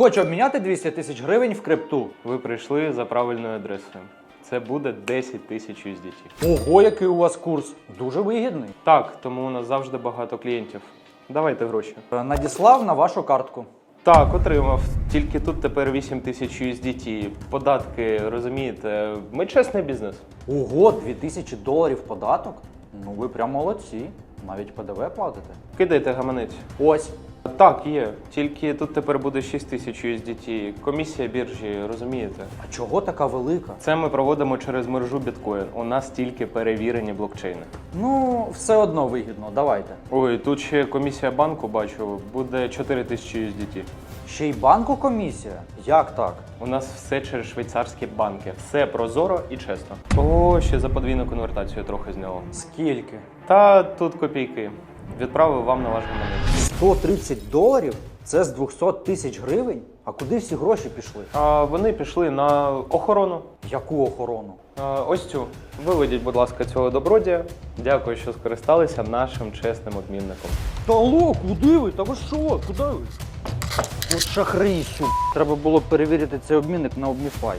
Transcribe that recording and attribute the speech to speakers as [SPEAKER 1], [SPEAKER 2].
[SPEAKER 1] Хочу обміняти 200 тисяч гривень в крипту.
[SPEAKER 2] Ви прийшли за правильною адресою. Це буде 10 тисяч USDT.
[SPEAKER 1] Ого, який у вас курс. Дуже вигідний.
[SPEAKER 2] Так, тому у нас завжди багато клієнтів. Давайте гроші.
[SPEAKER 1] Е, Надіслав на вашу картку.
[SPEAKER 2] Так, отримав. Тільки тут тепер 8 тисяч USDT. Податки, розумієте, ми чесний бізнес.
[SPEAKER 1] Ого, 2000 доларів податок? Ну ви прям молодці. Навіть ПДВ платите.
[SPEAKER 2] Кидайте гаманець.
[SPEAKER 1] Ось.
[SPEAKER 2] Так, є. Тільки тут тепер буде 6 тисяч USDT. Комісія біржі, розумієте?
[SPEAKER 1] А чого така велика?
[SPEAKER 2] Це ми проводимо через мережу біткоін. У нас тільки перевірені блокчейни.
[SPEAKER 1] Ну, все одно вигідно, давайте.
[SPEAKER 2] Ой, тут ще комісія банку бачу, буде 4 тисячі USDT.
[SPEAKER 1] Ще й банку комісія? Як так?
[SPEAKER 2] У нас все через швейцарські банки. Все прозоро і чесно. О, ще за подвійну конвертацію трохи зняло.
[SPEAKER 1] Скільки?
[SPEAKER 2] Та тут копійки. Відправив вам на ваш гаманець.
[SPEAKER 1] 130 доларів? Це з 200 тисяч гривень? А куди всі гроші пішли?
[SPEAKER 2] А вони пішли на охорону.
[SPEAKER 1] Яку охорону?
[SPEAKER 2] А, ось цю. Виведіть, будь ласка, цього добродія. Дякую, що скористалися нашим чесним обмінником.
[SPEAKER 1] Та алло, куди ви? Та ви що? Куди ви? От шахрисю. Треба було перевірити цей обмінник на Обміфай.